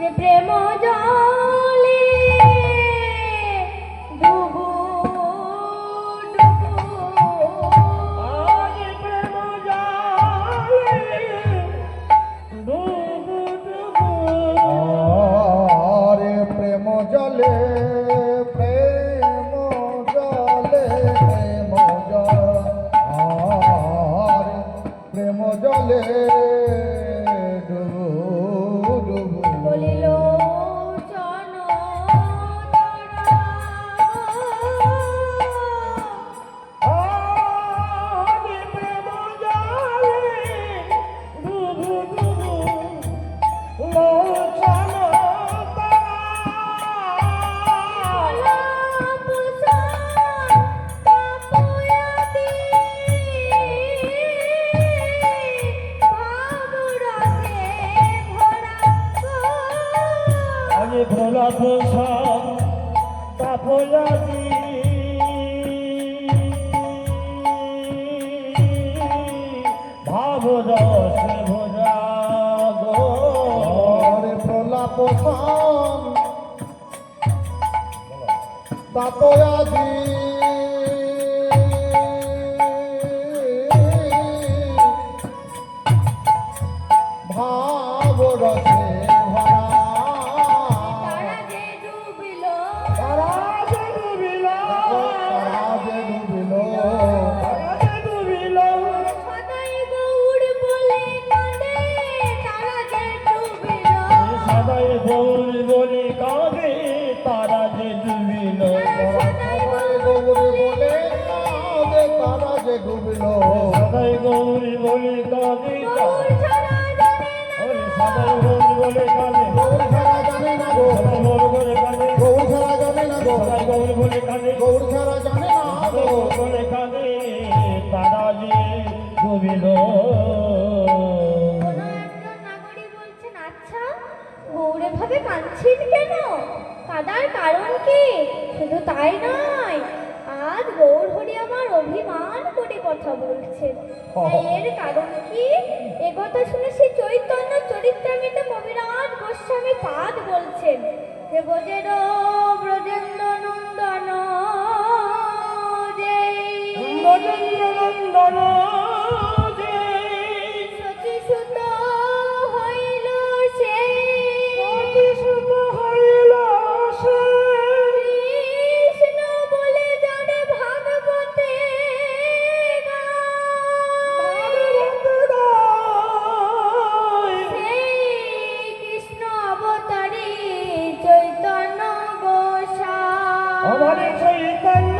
প্রেম জলে ডুবু প্রেম জলে প্রেম জলে প্রেম জলে প্রেম জলে ডুবু ডুবু বলিল আমি ভোলা প্রসাদ তাপয়াতি ভাব রস ভোজা গো। প্রলাপ সাম ভাব রসে সদাই গৌর বলি কাঁদে তারা যে ডুবিল। তারা যে ডুবিল সদাই গৌর বলি কাঁদে সদাই গৌর বলে কাঁদে। গৌর ছাড়া তাই নয়। আজ গৌর হরি আমার অভিমান করে কথা বলছেন এর কারণ কি? এ কথা শুনে সেই চৈতন্য চরিত্রামিত অবিরাট গোস্বামী পাদ বলছেন যে ব্রজের ব্রজেন্দ্র নন্দন যে নরেন্দ্র নন্দন গোসাই আমার